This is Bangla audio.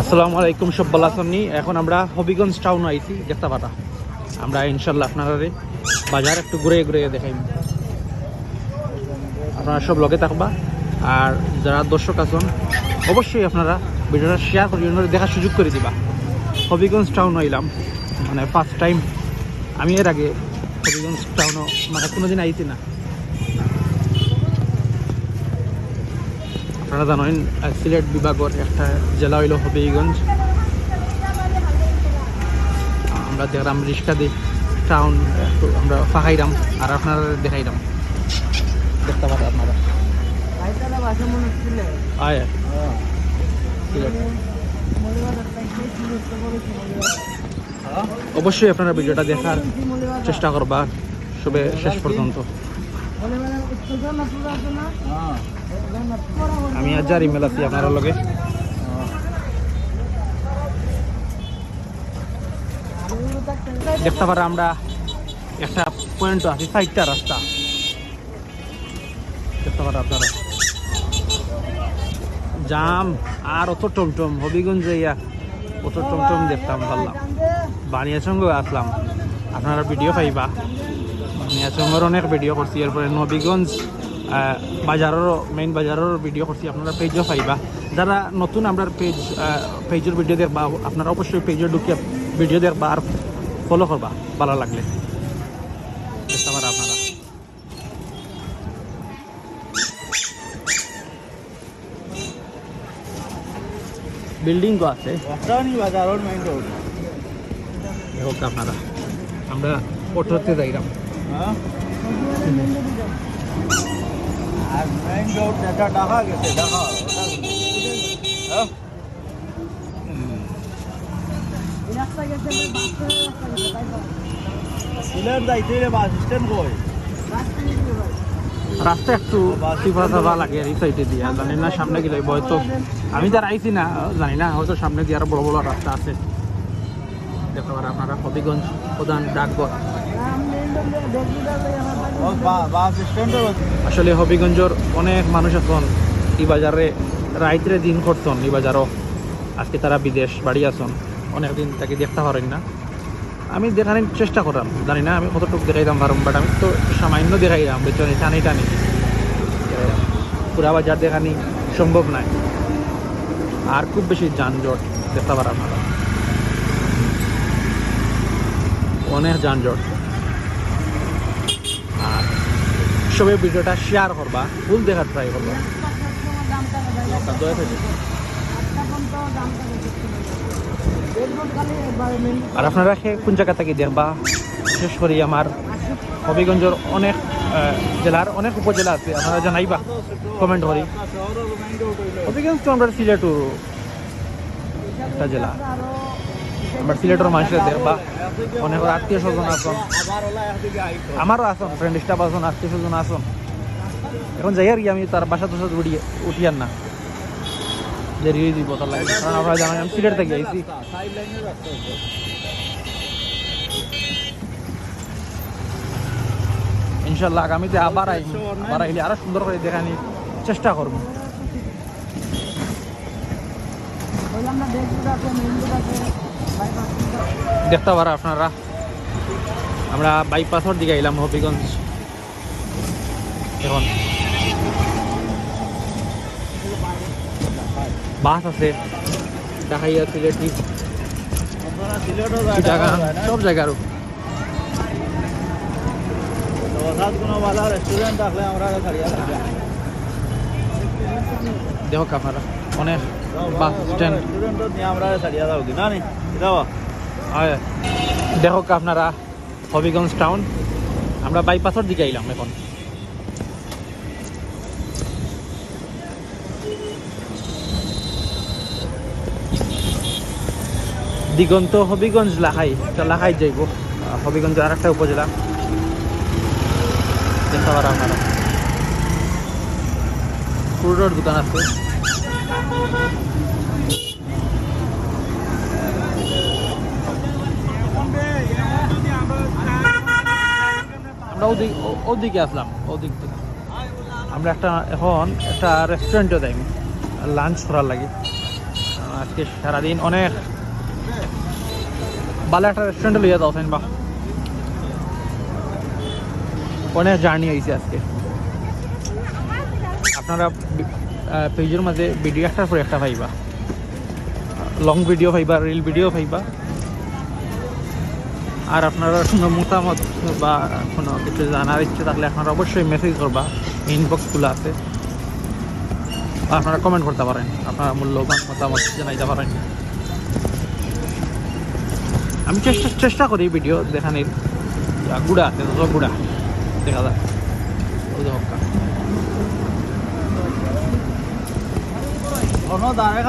আসসালামু আলাইকুম সব বলাসনি এখন আমরা হবিগঞ্জ টাউন আইছি পাতা আমরা ইনশাল্লাহ আপনারা বাজার একটু ঘুরে ঘুরে দেখাইম। আপনারা সব লগে থাকবা। আর যারা দর্শক আছেন, অবশ্যই আপনারা ভিডিওটা শেয়ার করি দেখার সুযোগ করে দিবা। হবিগঞ্জ টাউন আইলাম মানে ফার্স্ট টাইম আমি এর আগে হবিগঞ্জ টাউনও মানে কোনোদিন আইছি না। আপনারা জানেন সিলেট বিভাগের একটা জেলা হইল হবিগঞ্জ। আমরা দেখলাম রিক্সা দিই টাউন আমরা ফাঁকাইলাম, আর আপনারা দেখাইলাম। দেখতে পারেন আপনারা। অবশ্যই আপনারা ভিডিওটা দেখার চেষ্টা করবা। সবে শেষ পর্যন্ত। আমি আজ যার ইমেল আছি আপনার লগে। দেখতে পারে আমরা একটা পয়েন্ট আছি চারটা রাস্তা। দেখতে পারে আপনারা। জাম আর অত টমটম, হবিগঞ্জে ইয়া অত টমটম দেখতাম পারলাম সঙ্গে আসলাম। আপনারা ভিডিও পাইবা। বানিয়াচঙ্গের অনেক ভিডিও করছি। এরপরে নবীগঞ্জ আহ, বাজারেরও মেইন বাজারেরও ভিডিও করছি। আপনারা পেজও পাইবা। যারা নতুন আমরা পেজ পেজের ভিডিও দেখবা আপনারা অবশ্যই পেজে ঢুকিয়ে ভিডিও দেখবা আর ফলো করবা। ভালো লাগলে। দেখতে পারা আপনারা বিল্ডিং আছে। আপনারা। আমরা অটোতে যাইলাম আর মেইন রোড যেটা ঢাকা গেছে ঢাকা হ্যাঁ? সিলেট যাইতে বাস স্ট্যান্ড কই? রাস্তা একটু চিপা চাপা লাগে এই সাইডে দিয়া জানি না সামনে গেলে হয়তো আমি তার আইছি না জানি না হয়তো সামনে দিয়ে আরও বড় বড় রাস্তা আছে। দেখতে পারেন আপনারা হবিগঞ্জ প্রধান ডাকঘর। আসলে হবিগঞ্জর অনেক মানুষ এখন এই বাজারে রাইতরে দিন করছেন এই বাজারও। আজকে তারা বিদেশ বাড়ি আসন অনেক দিন তাকে দেখতে পারেন না। আমি দেখানোর চেষ্টা করলাম জানি না আমি কতটুকু দেখাইতাম পারম বাট আমি তো সামান্য দেখাইলাম বেচনে টানি টানি। পুরা বাজার দেখানি সম্ভব নয় আর খুব বেশি যানজট দেখতে আপনারা অনেক যানজট আর সবাই ভিডিওটা শেয়ার করবা ফুল দেখার ট্রাই করবা। আর আপনারা কোন জায়গা থেকে দেখবা? বিশেষ করে আমার হবিগঞ্জের অনেক জেলার অনেক উপজেলা আছে, আপনারা জানাইবা কমেন্ট করি। হবিগঞ্জ তো আমরা সিলেটও একটা জেলা। আমরা সিলেটের মানুষের দেখবা। অনেক আত্মীয় স্বজন আইতো আমারও আসন ফ্রেন্ড স্টাফ আসন আত্মীয় স্বজন আসন এখন যাই আর কি, আমি তার বাসা তো উঠি উঠিয়ার না। যে রিয়ে দিব তার লাগে। কারণ আপনারা জানেন, আমি সিলেট থেকে, আইছি। ইনশাল্লাহ আগামীতে আবার আইম, আবার আইলে আরও সুন্দর করে দেখানি চেষ্টা করব। দেখতে পারা আপনারা। আমরা বাইপাসের দিকে এলাম হবিগঞ্জ। এখন বাস আছে। দেখাইয়া সিলেটি জায়গা? সব ছাড়িয়া থাকি দেখো আপনারা। অনেক দেখো আপনারা হবিগঞ্জ টাউন। আমরা বাইপাসের দিকে আইলাম এখন। দিগন্ত হবিগঞ্জ লাহাই লাখাই যাইব। হবিগঞ্জ আর একটা উপজেলা দেখতে আপনারা দোকান আছে। আমরা ওদিক ওদিকে আসলাম, ওদিক থেকে। আমরা একটা এখন একটা রেস্টুরেন্টে যাই লাঞ্চ করার লাগে। আজকে সারাদিন অনেক ভালো একটা রেস্টুরেন্টে লইয়া যাওছেন বা অনেক জার্নি হয়েছে আজকে। আপনারা পেজের মাঝে ভিডিও একটার পর একটা পাইবা লং ভিডিও পাইবা রিল ভিডিও পাইবা আর আপনারা কোনো মতামত বা কোনো কিছু জানার ইচ্ছে থাকলে আপনারা অবশ্যই মেসেজ করবা ইনবক্স খোলা আছে। আপনারা কমেন্ট করতে পারেন, আপনারা মূল্যবান মতামত জানাইতে পারেন। আমি চেষ্টা চেষ্টা করি ভিডিও দেখানোর। গুড়া আছে গুড়া দেখা যায়। ওই যে হক্কা। কোনো দাঁড়ে